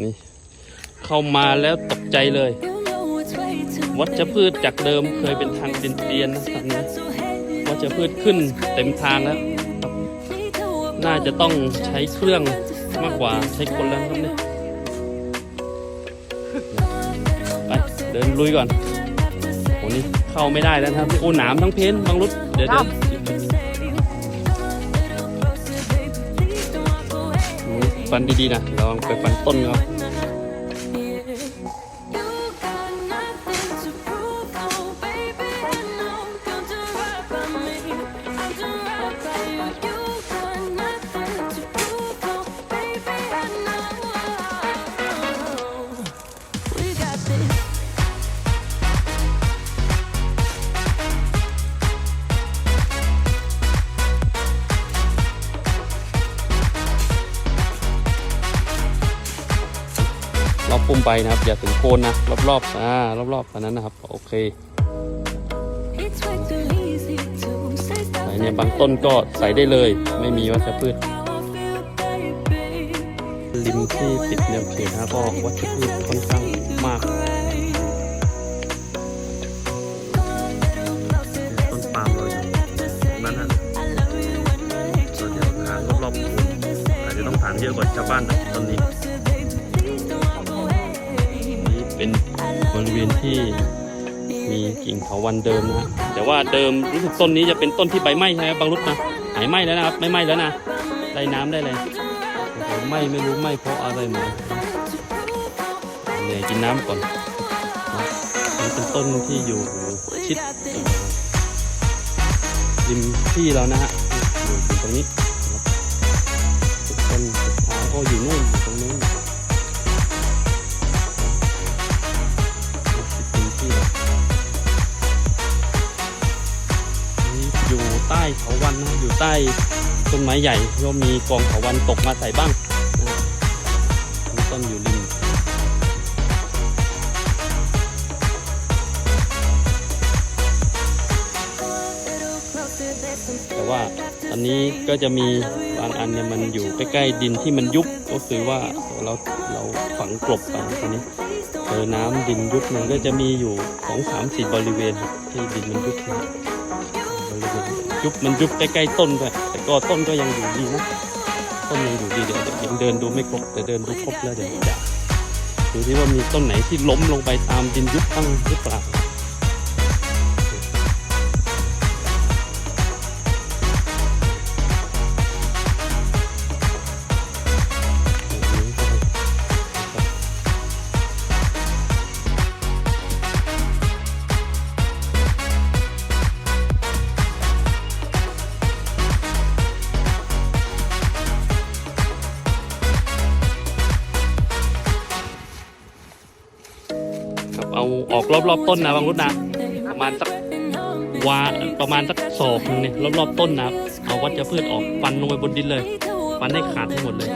นี่เข้ามาแล้วตกใจเลย วัชพืชจากเดิมเคยเป็นทางเตียนๆนะตอนนี้วัชพืชขึ้นเต็มทางแล้วครับน่าจะต้องใช้เครื่องมากกว่าใช้คนแล้วครับเนี่ยไปเดินลุยก่อนโอ้นี่เข้าไม่ได้แล้วครับโอ้หนามทั้งเพ้นบางรุดเดี๋ยวเดี๋ยว ฟันดีๆนะระวังไปฟันต้นเขา รอบปุ่มไปนะครับ อย่าถึงโคนนะ รอบๆอ่ารอบๆอันนั้นนะครับ โอเค It's way too easy to say stuff ไหนเนี่ยบางต้นก็ใส่ได้เลย ไม่มีวัชพืช how I feel, baby. ริมที่ติดแนวเขตนะก็วัชพืชค่อนข้างมากต้นปาล์มเราอยู่ตรงนั้นฮะเราจะถางรอบๆคูอาจจะต้องถางเยอะกว่าชาวบ้านนะตอนนี้ เป็นบริเวณที่มีกิ่งเถาวันเดิมนะฮะแต่ว่าเดิมรู้สึกต้นนี้จะเป็นต้นที่ใบไหม้ใช่ไหมบางรุดนะหายไหม้แล้วนะครับไม่ไหม้แล้วนะได้น้ำได้เลยไหม้ไม่รู้ไหม้เพราะอะไรมาเหนื่อยกินน้ำก่อนนี่เป็นต้นที่อยู่ชิดริมที่เรานะฮะ ใต้ต้นไม้ใหญ่ก็มีกองเถาวันตกมาใส่บ้างนะต้นอยู่ริมแต่ว่าอันนี้ก็จะมีบางอันเนี่ยมันอยู่ใกล้ๆดินที่มันยุบก็คือว่าเราเราฝังกลบไปตรงนี้เจอน้ำดินยุบมันก็จะมีอยู่สองสามสี่บริเวณที่ดินมันยุบนะบริเวณ ยุบมันยุบใกล้ๆต้นด้วยแต่ก็ต้นก็ยังอยู่ดีนะต้นยังอยู่ดีเดี๋ยวเดี๋ยวยังเดินดูไม่ครบแต่เดินดูครบแล้วเดี๋ยวจะดูที่ว่ามีต้นไหนที่ล้มลงไปตามดินยุบบ้างหรือเปล่า เราออกรอบๆต้นนะบางรุ่นนะ ประมาณสักวาประมาณสักศอกนึงเนี่ยรอบรอบต้นนะเอาวัชพืชออกฟันลงไปบนดินเลย ฟันให้ขาดให้หมดเลย